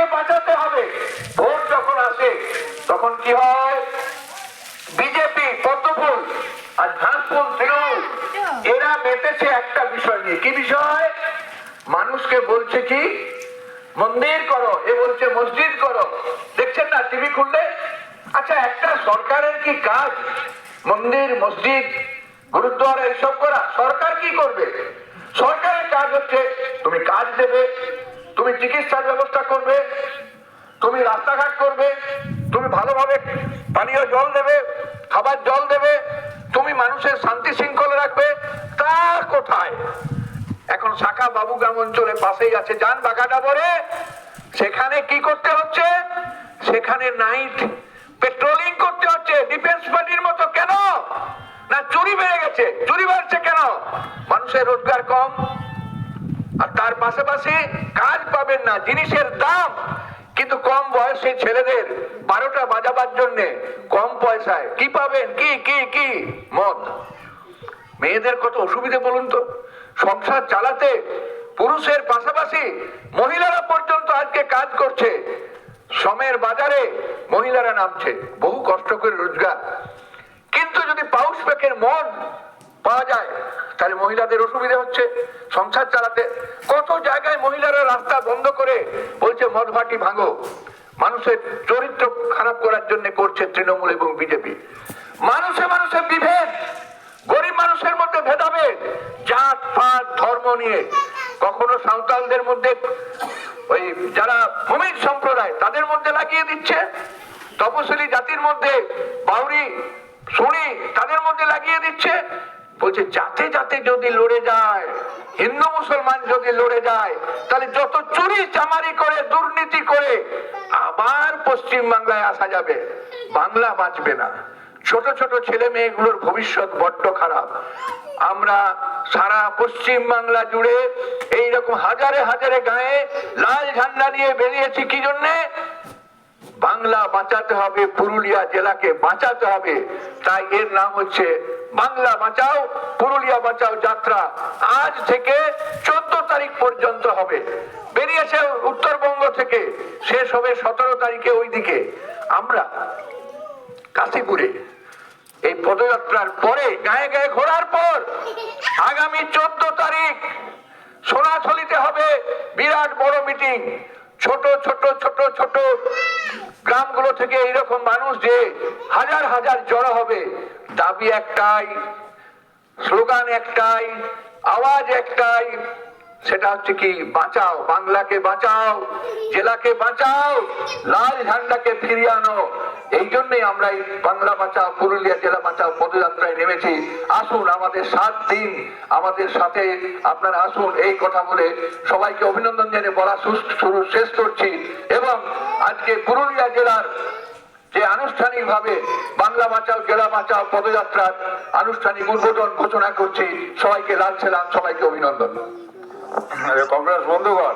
বাংলাকে বাঁচাতে হবে। ভোট যখন আসে, তখন কি হয়? বিজেপি পদ্মফুল আর ঘাসফুল তৃণমূল, এরা মেতেছে একটা বিষয় নিয়ে। কি বিষয়? মানুষকে বলছে কি? মন্দির করো। এ বলছে, মসজিদ করো। দেখছেন না টিভি খুললে? আচ্ছা একটা সরকারের কি কাজ? মন্দির, মসজিদ, গুরুদ্বারা এইসব করা। সরকার কি করবে? সরকারের কাজ হচ্ছে, তুমি কাজ দেবে। তুমি চিকিৎসার ব্যবস্থা করবে, তুমি রাস্তাঘাট করবে, তুমি ভালোভাবে পানীয় জল দেবে, খাবার জল দেবে, তুমি মানুষের শান্তি শৃঙ্খলা রাখবে, তা কোথায়? এখন শাখা বাবুগ্রাম অঞ্চলের পাশেই আছে, যান বাঘাটা বলে সেখানে কি করতে হচ্ছে? সেখানে নাইট পেট্রোলিং করতে হচ্ছে। ডিফেন্স পার্টির মতো কেন? না চুরি বেড়ে গেছে। চুরি বাড়ছে কেন? মানুষের রোজগার কম। আর তার পাশাপাশি কাজ না, জিনিসের দাম। কিন্তু কম বয়সী ছেলেদের বারোটা বাজাবার জন্য কম পয়সায় কি পাবেন? কি কি কি? মদ। মেয়েদের কত অসুবিধে বলুন তো? সংসার চালাতে পুরুষের পাশাপাশি মহিলারা পর্যন্ত আজকে কাজ করছে। শ্রমের বাজারে মহিলারা নামছে। বহু কষ্ট করে রোজগার। কিন্তু যদি পাউস প্যাকের মদ পাওয়া যায়। তাহলে মহিলাদের অসুবিধা হচ্ছে সংসার চালাতে। কত জায়গায় মহিলারা রাস্তা বন্ধ করে বলছে মদ ভাটি ভাঙো। মানুষের চরিত্র খারাপ করার জন্য করছে তৃণমূল এবং বিজেপি। মানুষে মানুষের বিভেদ, গরিব মানুষের মধ্যে ভেদাভেদ, জাত, পাত, ধর্ম নিয়ে। কখনো সাঁওতালদের মধ্যে ওই যারা ভূমিক সম্প্রদায়, তাদের মধ্যে লাগিয়ে দিচ্ছে। তপশিলি জাতির মধ্যে বাউরি শুনি তাদের মধ্যে লাগিয়ে দিচ্ছে বলছে যাতে যাতে যদি লড়ে যায়, হিন্দু মুসলমান যদি লড়ে যায়, তাহলে যত চুরি চামারি করে, দুর্নীতি করে, আবার পশ্চিম বাংলায় আসা যাবে। বাংলা বাঁচবে না। ছোট ছোট ছেলে মেয়েগুলোর ভবিষ্যৎ বড্ড খারাপ। আমরা সারা পশ্চিম বাংলা জুড়ে এইরকম হাজারে হাজারে গায়ে লাল ঝান্ডা নিয়ে বেরিয়েছি, কি জন্যে? বাংলা বাঁচাতে হবে, পুরুলিয়া জেলাকে বাঁচাতে হবে। তাই এর নাম হচ্ছে বাংলা বাঁচাও, পুরুলিয়া বাঁচাও যাত্রা আজ থেকে চোদ্দ তারিখ পর্যন্ত হবে। বেরিয়েছে উত্তরবঙ্গ থেকে, শেষ হবে সতেরো তারিখে ওইদিকে। আমরা কাশীপুরে এই পদযাত্রার পরে গায়ে গায়ে ঘোরার পর আগামী চোদ্দ তারিখ সোনাছলিতে হবে বিরাট বড় মিটিং ছোট ছোট ছোট ছোট গ্রামগুলো থেকে এইরকম মানুষ যে হাজার হাজার জড়ো হবে, দাবি একটাই, স্লোগান একটাই, আওয়াজ একটাই, সেটা হচ্ছে কি, বাঁচাও, বাংলাকে বাঁচাও, জেলাকে বাঁচাও, লাল ঝান্ডাকে ফিরিয়ে আনো। এই জন্যই আমরা এই বাংলা বাঁচাও, পুরুলিয়া জেলা বাঁচাও পদযাত্রায় নেমেছি। আসুন আমাদের সাত দিন আমাদের সাথে আপনারা আসুন, এই কথা বলে সবাইকে অভিনন্দন জানিয়ে বলা শুরু শেষ করছি। এবং আজকে পুরুলিয়া জেলার যে আনুষ্ঠানিক ভাবে বাংলা বাঁচাও, জেলা বাঁচাও পদযাত্রার আনুষ্ঠানিক উদ্বোধন ঘোষণা করছি, সবাইকে লাল ছেলাম সবাইকে অভিনন্দন। কংগ্রেস, বন্ধুগণ